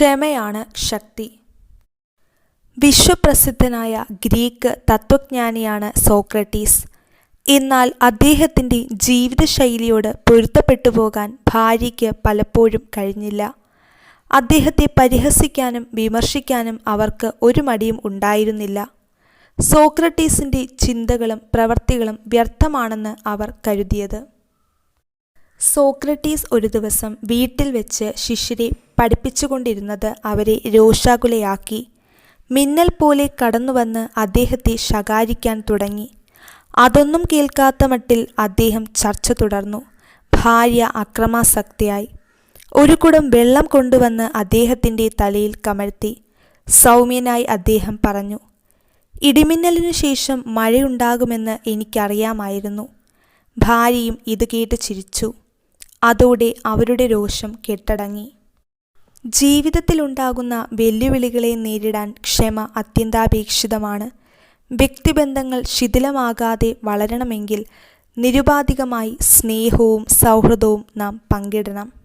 ക്ഷമയാണ് ശക്തി. വിശ്വപ്രസിദ്ധനായ Greek തത്വജ്ഞാനിയാണ് Socrates. എന്നാൽ അദ്ദേഹത്തിന്റെ ജീവിതശൈലിയോട് പൊരുത്തപ്പെട്ടു പോകാൻ ഭാര്യയ്ക്ക് പലപ്പോഴും കഴിഞ്ഞില്ല. അദ്ദേഹത്തെ പരിഹസിക്കാനും വിമർശിക്കാനും അവർക്ക് ഒരു മടിയും ഉണ്ടായിരുന്നില്ല. സോക്രട്ടീസിന്റെ ചിന്തകളും പ്രവർത്തികളും വ്യർത്ഥമാണെന്ന് അവർ കരുതിയത്. സോക്രട്ടീസ് ഒരു ദിവസം വീട്ടിൽ വെച്ച് ശിഷ്യരെ പഠിപ്പിച്ചുകൊണ്ടിരുന്നത് അവരെ രോഷാകുലയാക്കി. മിന്നൽ പോലെ കടന്നുവന്ന് അദ്ദേഹത്തെ ശകാരിക്കാൻ തുടങ്ങി. അതൊന്നും കേൾക്കാത്ത മട്ടിൽ അദ്ദേഹം ചർച്ച തുടർന്നു. ഭാര്യ അക്രമാസക്തിയായി. ഒരു കുടം വെള്ളം കൊണ്ടുവന്ന് അദ്ദേഹത്തിന്റെ തലയിൽ കമഴ്ത്തി. സൗമ്യനായി അദ്ദേഹം പറഞ്ഞു ഇടിമിന്നലിനു ശേഷം മഴയുണ്ടാകുമെന്ന് എനിക്കറിയാമായിരുന്നു. ഭാര്യയും ഇത് കേട്ട് ചിരിച്ചു. അതോടെ അവരുടെ രോഷം കെട്ടടങ്ങി. ജീവിതത്തിലുണ്ടാകുന്ന വെല്ലുവിളികളെ നേരിടാൻ ക്ഷമ അത്യന്താപേക്ഷിതമാണ്. വ്യക്തിബന്ധങ്ങൾ ശിഥിലമാകാതെ വളരണമെങ്കിൽ നിരുപാധികമായി സ്നേഹവും സൗഹൃദവും നാം പങ്കിടണം.